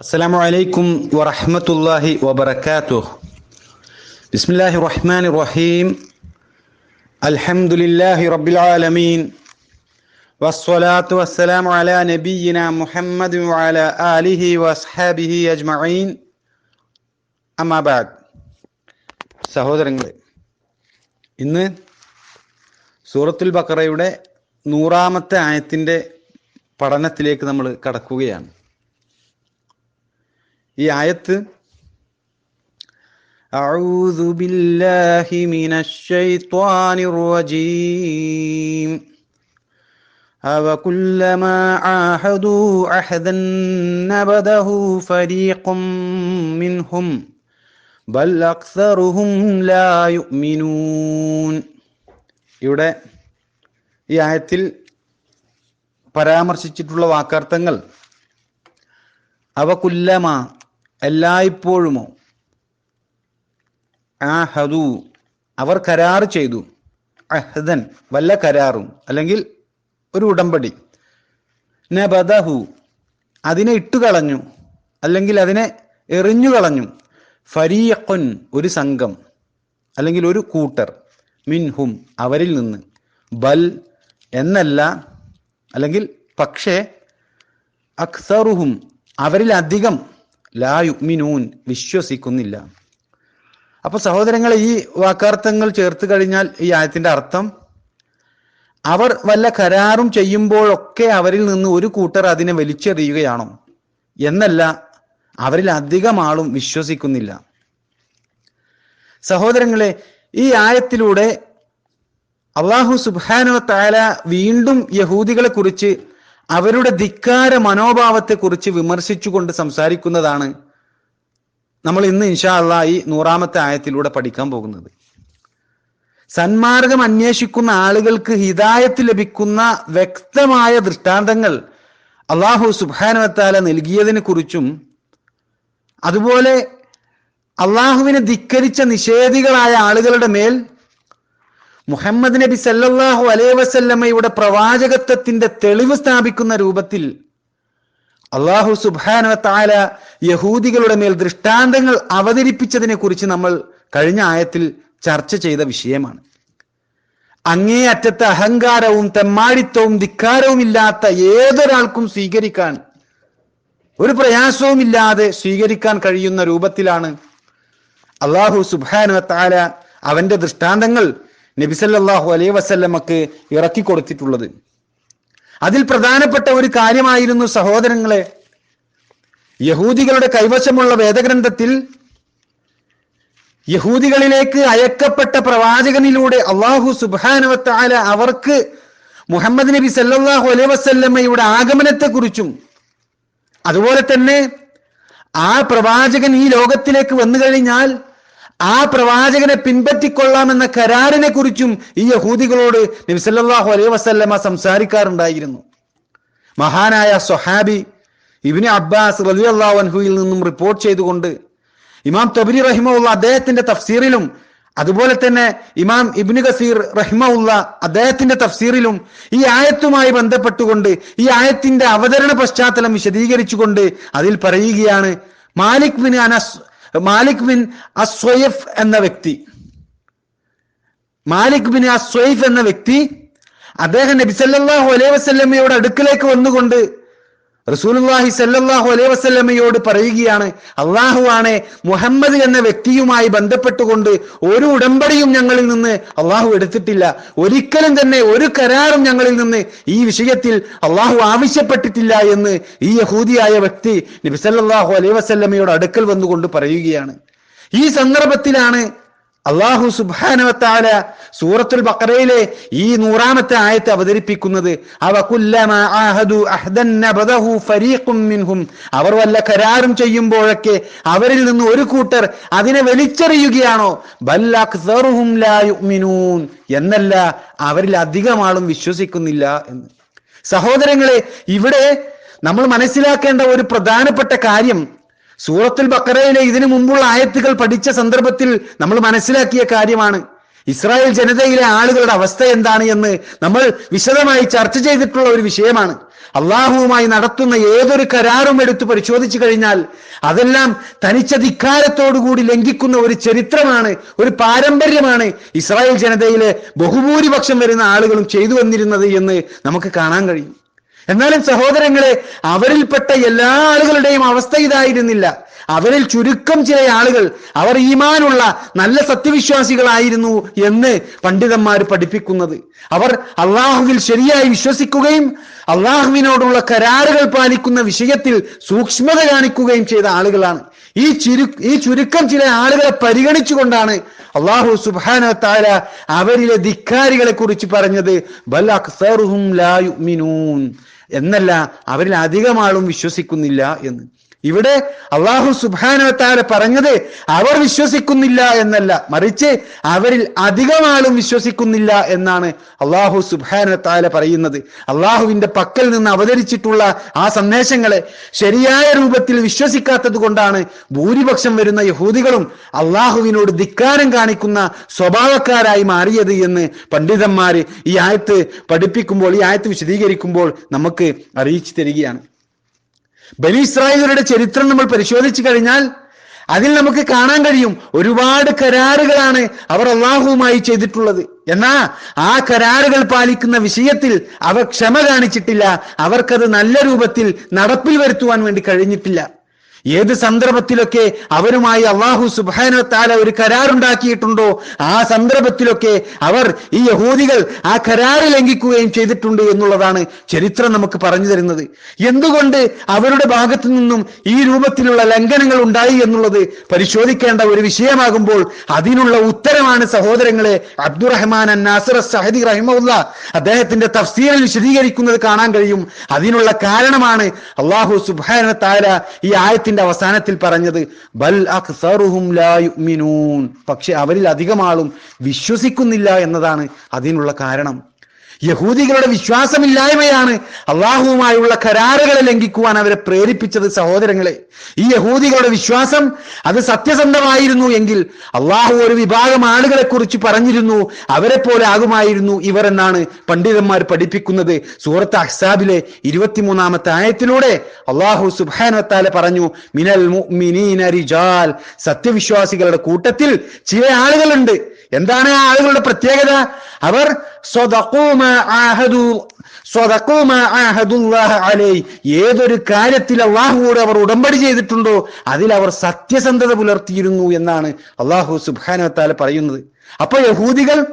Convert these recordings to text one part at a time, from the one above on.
السلام عليكم ورحمة الله وبركاته بسم الله الرحمن الرحيم الحمد لله رب العالمين والصلاة والسلام على نبينا محمد وعلى آله وأصحابه أجمعين أما بعد സഹോദരങ്ങളെ ഇന്ന് സൂറത്തുൽ ബക്കറയുടെ നൂറാമത്തെ ആയത്തിൻ്റെ പഠനത്തിലേക്ക് നമ്മൾ കടക്കുകയാണ് ഈ ആയത്ത് أعوذ بالله من الشيطان الرجيم أوكلما عاهدوا عهدا نبذه فريق منهم بل أكثرهم لا يؤمنون ഇവിടെ ഈ ആയത്തിൽ പരാമർശിച്ചിട്ടുള്ള വാക്കാർത്ഥങ്ങൾ അവ കുല്ലമ എല്ലായ്പ്പോഴുമോ? ആഹദു. അവർ കരാർ ചെയ്തു. അഹ്ദൻ വല്ല കരാറും. അല്ലെങ്കിൽ ഒരു ഉടമ്പടി. നബദഹു. അതിനെ ഇട്ടുകളഞ്ഞു. അല്ലെങ്കിൽ അതിനെ എറിഞ്ഞു കളഞ്ഞു ഫരീഖുൻ ഒരു സംഘം. അല്ലെങ്കിൽ ഒരു കൂട്ടർ. മിൻഹും അവരിൽ നിന്ന്. ബൽ എന്നല്ല. അല്ലെങ്കിൽ പക്ഷേ അക്സറുഹും അവരിൽ അധികം ലാ യുഗ്മിനൂൻ വിശ്വസിക്കുന്നില്ല. അപ്പൊ സഹോദരങ്ങളെ ഈ വാക്കാർത്ഥങ്ങൾ ചേർത്ത് കഴിഞ്ഞാൽ ഈ ആയത്തിന്റെ അർത്ഥം അവർ വല്ല കരാറും ചെയ്യുമ്പോഴൊക്കെ അവരിൽ നിന്ന് ഒരു കൂട്ടർ അതിനെ വലിച്ചെറിയുകയാണോ? എന്നല്ല അവരിൽ അധികം ആളും വിശ്വസിക്കുന്നില്ല. സഹോദരങ്ങളെ ഈ ആയത്തിലൂടെ അള്ളാഹു സുബാനോ താല വീണ്ടും യഹൂദികളെ കുറിച്ച് അവരുടെ ധിക്കാര മനോഭാവത്തെക്കുറിച്ച് വിമർശിച്ചുകൊണ്ട് സംസാരിക്കുന്നതാണ് നമ്മൾ ഇന്ന് ഇൻഷാ അള്ളാ ഈ നൂറാമത്തെ ആയത്തിലൂടെ പഠിക്കാൻ പോകുന്നത്. സന്മാർഗം അന്വേഷിക്കുന്ന ആളുകൾക്ക് ഹിതായത്ത് ലഭിക്കുന്ന വ്യക്തമായ ദൃഷ്ടാന്തങ്ങൾ അള്ളാഹു സുബാനുവത്താല നൽകിയതിനെ കുറിച്ചും അതുപോലെ അള്ളാഹുവിനെ ധിക്കരിച്ച നിഷേധികളായ ആളുകളുടെ മേൽ മുഹമ്മദ് നബി സല്ലാഹു അലൈ വസല്ലമ്മയുടെ പ്രവാചകത്വത്തിന്റെ തെളിവ് സ്ഥാപിക്കുന്ന രൂപത്തിൽ അള്ളാഹു സുബാന യഹൂദികളുടെ മേൽ ദൃഷ്ടാന്തങ്ങൾ അവതരിപ്പിച്ചതിനെ കുറിച്ച് നമ്മൾ കഴിഞ്ഞ ആയത്തിൽ ചർച്ച ചെയ്ത വിഷയമാണ്. അങ്ങേയറ്റത്തെ അഹങ്കാരവും തെമ്മാടിത്തവും ധിക്കാരവും ഇല്ലാത്ത ഏതൊരാൾക്കും സ്വീകരിക്കാൻ ഒരു പ്രയാസവും ഇല്ലാതെ സ്വീകരിക്കാൻ കഴിയുന്ന രൂപത്തിലാണ് അള്ളാഹു സുബാന അവന്റെ ദൃഷ്ടാന്തങ്ങൾ നബിസല്ലാഹു അലൈ വസല്ലമക്ക് ഇറക്കി കൊടുത്തിട്ടുള്ളത്. അതിൽ പ്രധാനപ്പെട്ട ഒരു കാര്യമായിരുന്നു സഹോദരങ്ങളെ യഹൂദികളുടെ കൈവശമുള്ള വേദഗ്രന്ഥത്തിൽ യഹൂദികളിലേക്ക് അയക്കപ്പെട്ട പ്രവാചകനിലൂടെ അള്ളാഹു സുബാനുവത്താല അവർക്ക് മുഹമ്മദ് നബി സല്ലാഹു അലൈ വസല്ലമ്മയുടെ ആഗമനത്തെക്കുറിച്ചും അതുപോലെ തന്നെ ആ പ്രവാചകൻ ഈ ലോകത്തിലേക്ക് വന്നു കഴിഞ്ഞാൽ ആ പ്രവാചകനെ പിൻപറ്റിക്കൊള്ളാമെന്ന കരാറിനെ കുറിച്ചും ഈ യഹൂദികളോട് നബിസല്ലാഹു അലൈഹി വസല്ലമ സംസാരിക്കാറുണ്ടായിരുന്നു. മഹാനായ സൊഹാബി ഇബിന് അബ്ബാസ് റലി അൻഹുയിൽ നിന്നും റിപ്പോർട്ട് ചെയ്തുകൊണ്ട് ഇമാം തബരി റഹിമുള്ള അദ്ദേഹത്തിന്റെ തഫ്സീറിലും അതുപോലെ തന്നെ ഇമാം ഇബ്നു കസീർ റഹിമുള്ള അദ്ദേഹത്തിന്റെ തഫ്സീറിലും ഈ ആയത്തുമായി ബന്ധപ്പെട്ടുകൊണ്ട് ഈ ആയത്തിന്റെ അവതരണ പശ്ചാത്തലം വിശദീകരിച്ചുകൊണ്ട് അതിൽ പറയുകയാണ് മാലിക് ബിൻ അനസ് മാലിക് ബിൻ അസ്വയഫ് എന്ന വ്യക്തി. മാലിക് ബിൻ അസ്വൈഫ് എന്ന വ്യക്തി അദ്ദേഹം നബി സല്ലല്ലാഹു അലൈഹി വസല്ലമയുടെ അടുക്കലേക്ക് വന്നുകൊണ്ട് റസൂലുള്ളാഹി സല്ലല്ലാഹു അലൈഹി വസല്ലമയോട് പറയുകയാണ് അള്ളാഹു ആണ് മുഹമ്മദ് എന്ന വ്യക്തിയുമായി ബന്ധപ്പെട്ടുകൊണ്ട് ഒരു ഉടമ്പടിയും ഞങ്ങളിൽ നിന്ന് അള്ളാഹു എടുത്തിട്ടില്ല. ഒരിക്കലും തന്നെ ഒരു കരാറും ഞങ്ങളിൽ നിന്ന് ഈ വിഷയത്തിൽ അള്ളാഹു ആവശ്യപ്പെട്ടിട്ടില്ല എന്ന് ഈ യഹൂദിയായ വ്യക്തി നബി സല്ലല്ലാഹു അലൈഹി വസല്ലമയോട് അടുക്കൽ വന്നുകൊണ്ട് പറയുകയാണ്. ഈ സന്ദർഭത്തിലാണ് അള്ളാഹു സുബാനവത്താല സൂറത്തുൽ ബക്കറയിലെ ഈ നൂറാമത്തെ ആയത്ത് അവതരിപ്പിക്കുന്നത് അവർ വല്ല കരാറും ചെയ്യുമ്പോഴൊക്കെ അവരിൽ നിന്ന് ഒരു കൂട്ടർ അതിനെ വലിച്ചെറിയുകയാണോ? എന്നല്ല അവരിൽ അധികം ആളും വിശ്വസിക്കുന്നില്ല എന്ന്. സഹോദരങ്ങളെ ഇവിടെ നമ്മൾ മനസ്സിലാക്കേണ്ട ഒരു പ്രധാനപ്പെട്ട കാര്യം സൂറത്തുൽ ബക്കറയിലെ ഇതിനു മുമ്പുള്ള ആയത്തുകൾ പഠിച്ച സന്ദർഭത്തിൽ നമ്മൾ മനസ്സിലാക്കിയ കാര്യമാണ്. ഇസ്രായേൽ ജനതയിലെ ആളുകളുടെ അവസ്ഥ എന്താണ് എന്ന് നമ്മൾ വിശദമായി ചർച്ച ചെയ്തിട്ടുള്ള ഒരു വിഷയമാണ്. അള്ളാഹുവുമായി നടത്തുന്ന ഏതൊരു കരാറും എടുത്ത് പരിശോധിച്ചു കഴിഞ്ഞാൽ അതെല്ലാം തനിച്ച ധിക്കാരത്തോടുകൂടി ലംഘിക്കുന്ന ഒരു ചരിത്രമാണ് ഒരു പാരമ്പര്യമാണ് ഇസ്രായേൽ ജനതയിലെ ബഹുഭൂരിപക്ഷം വരുന്ന ആളുകളും ചെയ്തു വന്നിരുന്നത് എന്ന് നമുക്ക് കാണാൻ കഴിയും. എന്നാലും സഹോദരങ്ങളെ അവരിൽപ്പെട്ട എല്ലാ ആളുകളുടെയും അവസ്ഥ ഇതായിരുന്നില്ല. അവരിൽ ചുരുക്കം ചില ആളുകൾ അവർ ഈമാനുള്ള നല്ല സത്യവിശ്വാസികളായിരുന്നു എന്ന് പണ്ഡിതന്മാർ പഠിപ്പിക്കുന്നത്. അവർ അള്ളാഹുവിൽ ശരിയായി വിശ്വസിക്കുകയും അള്ളാഹുവിനോടുള്ള കരാറുകൾ പാലിക്കുന്ന വിഷയത്തിൽ സൂക്ഷ്മത കാണിക്കുകയും ചെയ്ത ആളുകളാണ്. ഈ ചുരു ഈ ചുരുക്കം ചില ആളുകളെ പരിഗണിച്ചുകൊണ്ടാണ് അള്ളാഹു സുബാന താര അവരിലെ ധിക്കാരികളെ കുറിച്ച് പറഞ്ഞത് ബൽ അക്സറുഹും ലാ യുഅ്മിനൂൻ. എന്നല്ല അവരിൽ അധികം ആളും വിശ്വസിക്കുന്നില്ല എന്ന്. ഇവിടെ അള്ളാഹു സുബാനവത്താല പറഞ്ഞത് അവർ വിശ്വസിക്കുന്നില്ല എന്നല്ല. മറിച്ച് അവരിൽ അധികം ആളും വിശ്വസിക്കുന്നില്ല എന്നാണ് അള്ളാഹു സുബാനവത്താല പറയുന്നത്. അള്ളാഹുവിന്റെ പക്കൽ നിന്ന് അവതരിച്ചിട്ടുള്ള ആ സന്ദേശങ്ങളെ ശരിയായ രൂപത്തിൽ വിശ്വസിക്കാത്തത് കൊണ്ടാണ് ഭൂരിപക്ഷം വരുന്ന യഹൂദികളും അള്ളാഹുവിനോട് ധിക്കാരം കാണിക്കുന്ന സ്വഭാവക്കാരായി മാറിയത് എന്ന് പണ്ഡിതന്മാര് ഈ ആയത്ത് പഠിപ്പിക്കുമ്പോൾ ഈ ആയത്ത് വിശദീകരിക്കുമ്പോൾ നമുക്ക് അറിയിച്ചു തരികയാണ്. ബലി ഇസ്രായേലരുടെ ചരിത്രം നമ്മൾ പരിശോധിച്ചു കഴിഞ്ഞാൽ അതിൽ നമുക്ക് കാണാൻ കഴിയും ഒരുപാട് കരാറുകളാണ് അവർ അള്ളാഹുവുമായി ചെയ്തിട്ടുള്ളത്. എന്നാ ആ കരാറുകൾ പാലിക്കുന്ന വിഷയത്തിൽ അവർ ക്ഷമ കാണിച്ചിട്ടില്ല. അവർക്കത് നല്ല രൂപത്തിൽ നടപ്പിൽ വരുത്തുവാൻ വേണ്ടി കഴിഞ്ഞിട്ടില്ല. ഏത് സന്ദർഭത്തിലൊക്കെ അവരുമായി അള്ളാഹു സുബാനോ ഒരു കരാറുണ്ടാക്കിയിട്ടുണ്ടോ ആ സന്ദർഭത്തിലൊക്കെ അവർ ഈ യഹൂദികൾ ആ കരാറ് ലംഘിക്കുകയും ചെയ്തിട്ടുണ്ട് എന്നുള്ളതാണ് ചരിത്രം നമുക്ക് പറഞ്ഞു തരുന്നത്. എന്തുകൊണ്ട് അവരുടെ ഭാഗത്തു നിന്നും ഈ രൂപത്തിലുള്ള ലംഘനങ്ങൾ ഉണ്ടായി എന്നുള്ളത് പരിശോധിക്കേണ്ട ഒരു വിഷയമാകുമ്പോൾ അതിനുള്ള ഉത്തരമാണ് സഹോദരങ്ങളെ അബ്ദുറഹ്മാൻ നാസർ സഹദി റഹിമുല്ല അദ്ദേഹത്തിന്റെ തഫ്സീറിൽ വിശദീകരിക്കുന്നത് കാണാൻ കഴിയും. അതിനുള്ള കാരണമാണ് അള്ളാഹു സുബാന താല ഈ ആയത്തിന്റെ അവസാനത്തിൽ പറഞ്ഞത് ബൽ പക്ഷെ അവരിൽ അധികം ആളും വിശ്വസിക്കുന്നില്ല എന്നതാണ് അതിനുള്ള കാരണം. യഹൂദികളുടെ വിശ്വാസമില്ലായ്മയാണ് അള്ളാഹുവുമായുള്ള കരാറുകളെ ലംഘിക്കുവാൻ അവരെ പ്രേരിപ്പിച്ചത് സഹോദരങ്ങളെ. ഈ യഹൂദികളുടെ വിശ്വാസം അത് സത്യസന്ധമായിരുന്നു എങ്കിൽ അള്ളാഹു ഒരു വിഭാഗം ആളുകളെ കുറിച്ച് പറഞ്ഞിരുന്നു അവരെ പോലെ ആകുമായിരുന്നു ഇവർ എന്നാണ് പണ്ഡിതന്മാർ പഠിപ്പിക്കുന്നത്. സൂറത്ത് അഹ്സാബിലെ ഇരുപത്തിമൂന്നാമത്തെ ആയത്തിലൂടെ അള്ളാഹു സുബാനത്താലെ പറഞ്ഞു മിനൽ സത്യവിശ്വാസികളുടെ കൂട്ടത്തിൽ ചില ആളുകളുണ്ട്. എന്താണ് ആ ആളുകളുടെ പ്രത്യേകത? അവർ ഏതൊരു കാര്യത്തിൽ അള്ളാഹുവോട് അവർ ഉടമ്പടി ചെയ്തിട്ടുണ്ടോ അതിൽ അവർ സത്യസന്ധത പുലർത്തിയിരുന്നു എന്നാണ് അള്ളാഹു സുബാനത്താല പറയുന്നത്. അപ്പൊ യഹൂദികൾ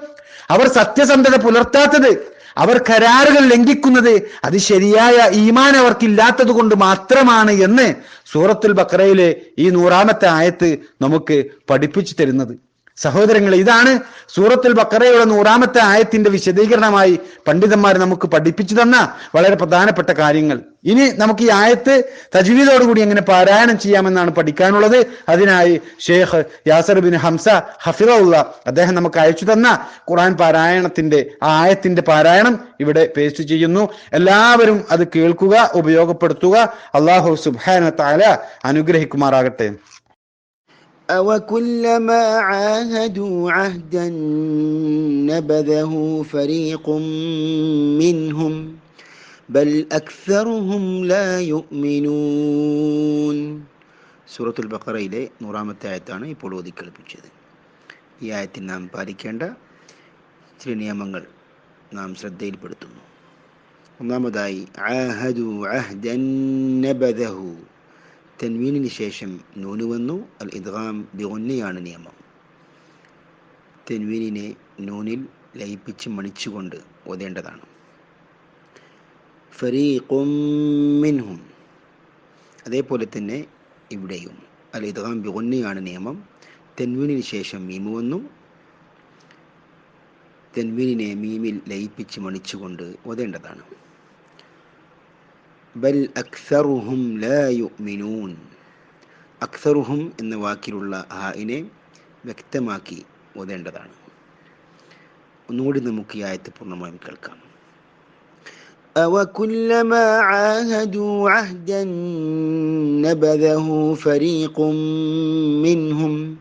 അവർ സത്യസന്ധത പുലർത്താത്തത് അവർ കരാറുകൾ ലംഘിക്കുന്നത് അത് ശരിയായ ഈമാൻ അവർക്കില്ലാത്തത് കൊണ്ട് മാത്രമാണ് എന്ന് സൂറത്തുൽ ബക്രയിലെ ഈ നൂറാമത്തെ ആയത്ത് നമുക്ക് പഠിപ്പിച്ചു തരുന്നത്. സഹോദരങ്ങളെ ഇതാണ് സൂറത്തുൽ ബക്കറയുടെ നൂറാമത്തെ ആയത്തിന്റെ വിശദീകരണമായി പണ്ഡിതന്മാർ നമുക്ക് പഠിപ്പിച്ചു തന്ന വളരെ പ്രധാനപ്പെട്ട കാര്യങ്ങൾ. ഇനി നമുക്ക് ഈ ആയത്ത് തജ്വീദോടുകൂടി എങ്ങനെ പാരായണം ചെയ്യാമെന്നാണ് പഠിക്കാനുള്ളത്. അതിനായി ഷെയ്ഖ് യാസർ ബിൻ ഹംസ ഹഫിറുള്ള അദ്ദേഹം നമുക്ക് അയച്ചു തന്ന ഖുറാൻ പാരായണത്തിന്റെ ആ ആയത്തിന്റെ പാരായണം ഇവിടെ പേസ്റ്റ് ചെയ്യുന്നു. എല്ലാവരും അത് കേൾക്കുക ഉപയോഗപ്പെടുത്തുക. അള്ളാഹു സുബാന താല അനുഗ്രഹിക്കുമാറാകട്ടെ. أوكلما عاهدوا عهدا نبذه فريق منهم بل أكثرهم لا يؤمنون സൂറത്തുൽ ബക്കറയിലെ നൂറാമത്തെ ആയത്താണ് ഇപ്പോൾ ഓതിക്കേൾപ്പിച്ചത് ഈ ആയത്തിൽ നാം പാലിക്കേണ്ട ചില നിയമങ്ങൾ നാം ശ്രദ്ധയിൽപ്പെടുത്തുന്നു ഒന്നാമതായി ആഹദു അഹ്ദൻ നബദഹു തെൻവീനിന് ശേഷം നൂന് വന്നു. അൽ ഇദ്ഗാം ബിഗുന്നയാണ് നിയമം. തെൻവീനിനെ നൂനിൽ ലയിപ്പിച്ച് മണിച്ചുകൊണ്ട് ഓതേണ്ടതാണ്. ഫരീഖും മിൻഹും. അതേപോലെ തന്നെ ഇവിടെയും. അൽ ഇദ്ഗാം ബിഗുന്നയാണ് നിയമം. തെൻവീനിന് ശേഷം മീമു വന്നു. തെൻവീനിനെ മീമിൽ ലയിപ്പിച്ച് മണിച്ചുകൊണ്ട് ഓതേണ്ടതാണ്. ബൽ അക്സറുഹും ലാ യുഅ്മിനൂൻ അക്സറുഹും എന്ന വാക്കിലുള്ള ഹായിനെ വ്യക്തമാക്കി ഓതേണ്ടതാണ് ഒന്നുകൂടി നമുക്ക് ഈ ആയത്ത് പൂർണ്ണമായും കേൾക്കാം أوكلما عاهدوا عهدا نبذه فريق منهم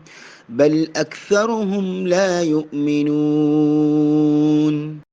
بل أكثرهم لا يؤمنون